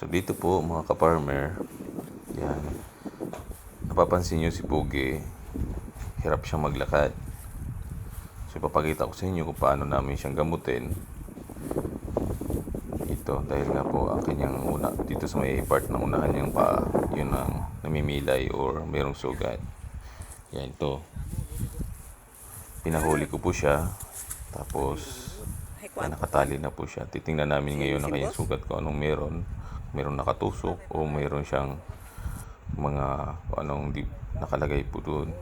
So dito po mga ka-farmer, yan. Napapansin nyo si Pugi, hirap siyang maglakad. So ipapakita ko sa inyo kung paano namin siyang gamutin. Ito, dahil nga po ang kanyang una, dito sa may part ng unahan niyang paa, yun ang namimilay or mayroong sugat. Yan ito. Pinahuli ko po siya, tapos nakatali na po siya. Titingnan namin ngayon ang kanyang sugat kung anong meron. Meron nakatusok o meron siyang mga anong di, nakalagay po doon.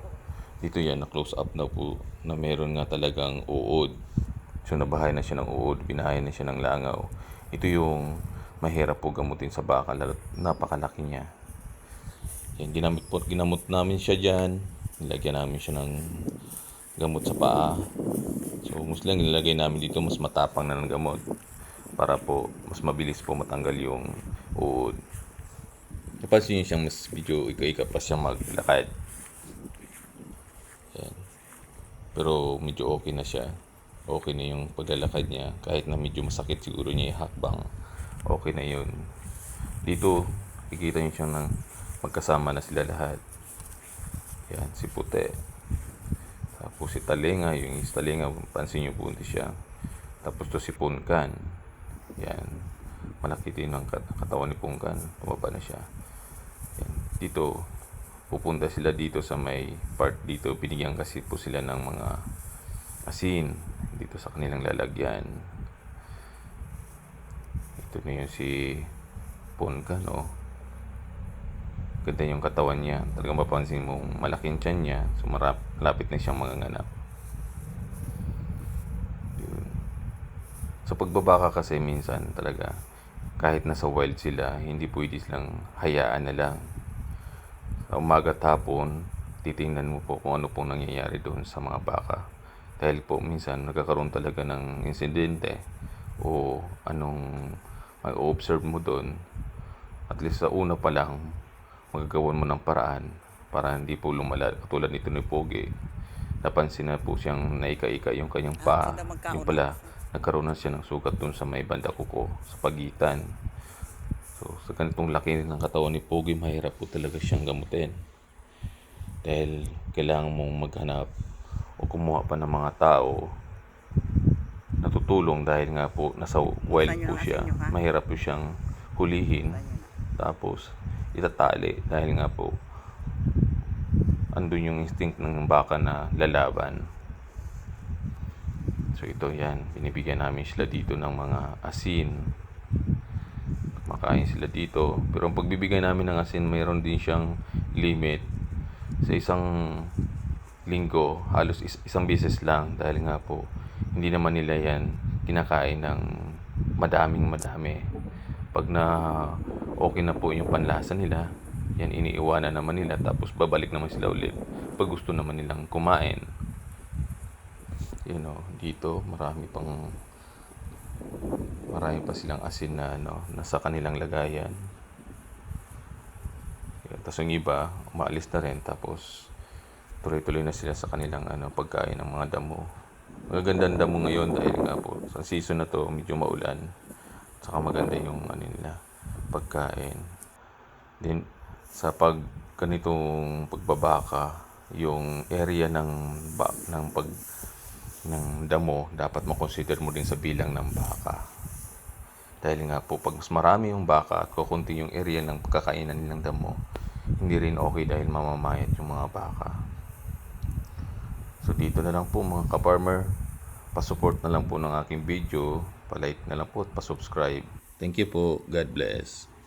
Dito yan, na-close up na po na meron nga talagang uod. So nabahay na siya ng uod, binahay na siya ng langaw. Ito yung mahirap po gamutin sa baka, lalo't napakalaki niya. Yan, ginamit po, ginamot namin siya dyan. Nilagyan namin siya ng gamot sa paa. So, mas lang nilagay namin dito, mas matapang na ng gamot. Para po, mas mabilis po matanggal yung uod. Napansin niyo siyang mas video ika-ika pa siya maglakad. Yan. Pero medyo okay na siya. Okay na yung paglalakad niya. Kahit na medyo masakit siguro niya ihakbang. Okay na yun. Dito, kikita niyo siya ng magkasama na sila lahat. Yan, si Pute. Tapos si Talenga, yung is Talenga, pansin niyo po siya. Tapos to si Punkan. Malaki din ang kat- katawan ni Punkan. Tumaba na siya. Yan. Dito, pupunta sila dito sa may part dito. Binigyan kasi po sila ng mga asin dito sa kanilang lalagyan. Ito na yun si Punkan, oh. Ganda yung katawan niya. Talagang mapansin mo, malaking tiyan niya. So, marap, lapit na siyang manganganak. Yun. Sa pagbabaka kasi minsan talaga, kahit nasa wild sila, hindi pwede silang hayaan na lang. Sa umaga at hapon, titingnan mo po kung ano pong nangyayari doon sa mga baka. Dahil po minsan nagkakaroon talaga ng insidente o anong mag-observe mo doon. At least sa una pa lang, magagawan mo ng paraan para hindi po lumala katulad nito ni Pogi. Napansin na po siyang naika-ika yung kanyang paa. magkauna. Yung pala, nagkaroon na siya ng sugat doon sa may banda kuko, sa pagitan. So, sa ganitong laki ng katawan ni Pogi, mahirap po talaga siyang gamutin. Dahil kailangan mong maghanap o kumuha pa ng mga tao na tutulong dahil nga po nasa wild po siya. Mahirap po siyang hulihin. Tapos, itatali dahil nga po andun yung instinct ng baka na lalaban. So ito yan, binibigyan namin sila dito ng mga asin. Makain sila dito. Pero ang pagbibigay namin ng asin, mayroon din siyang limit. Sa isang linggo, halos is- isang beses lang dahil nga po, hindi naman nila yan kinakain ng madaming madami. Pag na okay na po yung panlasa nila, yan iniiwanan naman nila tapos babalik naman sila ulit pag gusto naman nilang kumain. You know, dito marami pang marami pa silang asin na ano, nasa kanilang lagayan. Yun, tapos yung iba, umaalis na rin tapos tuloy-tuloy na sila sa kanilang ano, pagkain ng mga damo. Magaganda ang damo ngayon dahil nga po sa season na to medyo maulan. Saka maganda yung ano nila, pagkain. Then sa pag ganitong pagbabaka, yung area ng ng pag ng damo dapat mo-consider mo din sa bilang ng baka. Dahil nga po, pag mas marami yung baka at kukunti yung area ng pagkakainan nilang damo, hindi rin okay dahil mamamayat yung mga baka. So dito na lang po mga ka-farmer, pasupport na lang po ng aking video, palike na lang po at pasubscribe. Thank you po. God bless.